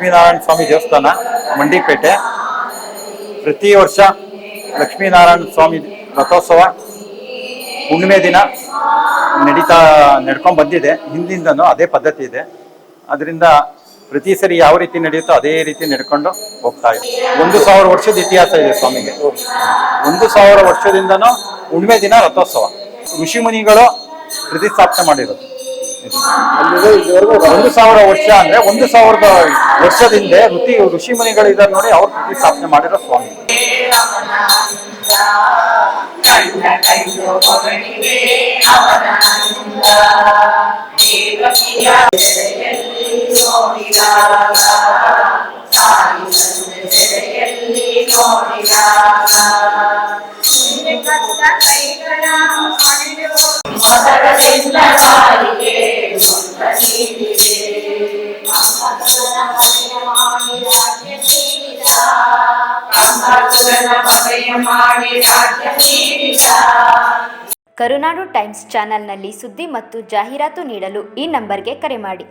ಲಕ್ಷ್ಮೀನಾರಾಯಣ ಸ್ವಾಮಿ ದೇವಸ್ಥಾನ ಮಂಡಿಪೇಟೆ ಪ್ರತಿ ವರ್ಷ ಲಕ್ಷ್ಮೀನಾರಾಯಣ ಸ್ವಾಮಿ ರಥೋತ್ಸವ ಹುಣ್ಣಿಮೆ ದಿನ ನಡೀತಾ ನಡ್ಕೊಂಬಂದಿದೆ ಹಿಂದಿಂದನೂ ಅದೇ ಪದ್ಧತಿ ಇದೆ. ಅದರಿಂದ ಪ್ರತಿ ಸರಿ ಯಾವ ರೀತಿ ನಡೆಯುತ್ತೋ ಅದೇ ರೀತಿ ನಡ್ಕೊಂಡು ಹೋಗ್ತಾ ಇದೆ. ಒಂದು ಸಾವಿರ ವರ್ಷದ ಇತಿಹಾಸ ಇದೆ ಸ್ವಾಮಿಗೆ. ಒಂದು ಸಾವಿರ ವರ್ಷದಿಂದನೂ ಹುಣ್ಣಿಮೆ ದಿನ ರಥೋತ್ಸವ. ಋಷಿ ಮುನಿಗಳು ಪ್ರತಿಷ್ಠಾಪನೆ ಮಾಡಿರೋದು. ಅಲ್ಲಿಂದ ಇಲ್ಲಿವರೆಗೂ ಒಂದು ಸಾವಿರ ವರ್ಷ ಅಂದ್ರೆ ಒಂದು ಸಾವಿರದ ವರ್ಷದಿಂದ ಋತಿ ಋಷಿ ಮುನಿಗಳು ಇದ್ದಾರೆ ನೋಡಿ, ಅವ್ರು ಪ್ರತಿಷ್ಠಾಪನೆ ಮಾಡಿರೋ ಸ್ವಾಮಿ. ಮಾಡಿ ಕರುನಾಡು ಟೈಮ್ಸ್ ಚಾನೆಲ್ನಲ್ಲಿ ಸುದ್ದಿ ಮತ್ತು ಜಾಹೀರಾತು ನೀಡಲು ಈ ನಂಬರ್ಗೆ ಕರೆ ಮಾಡಿ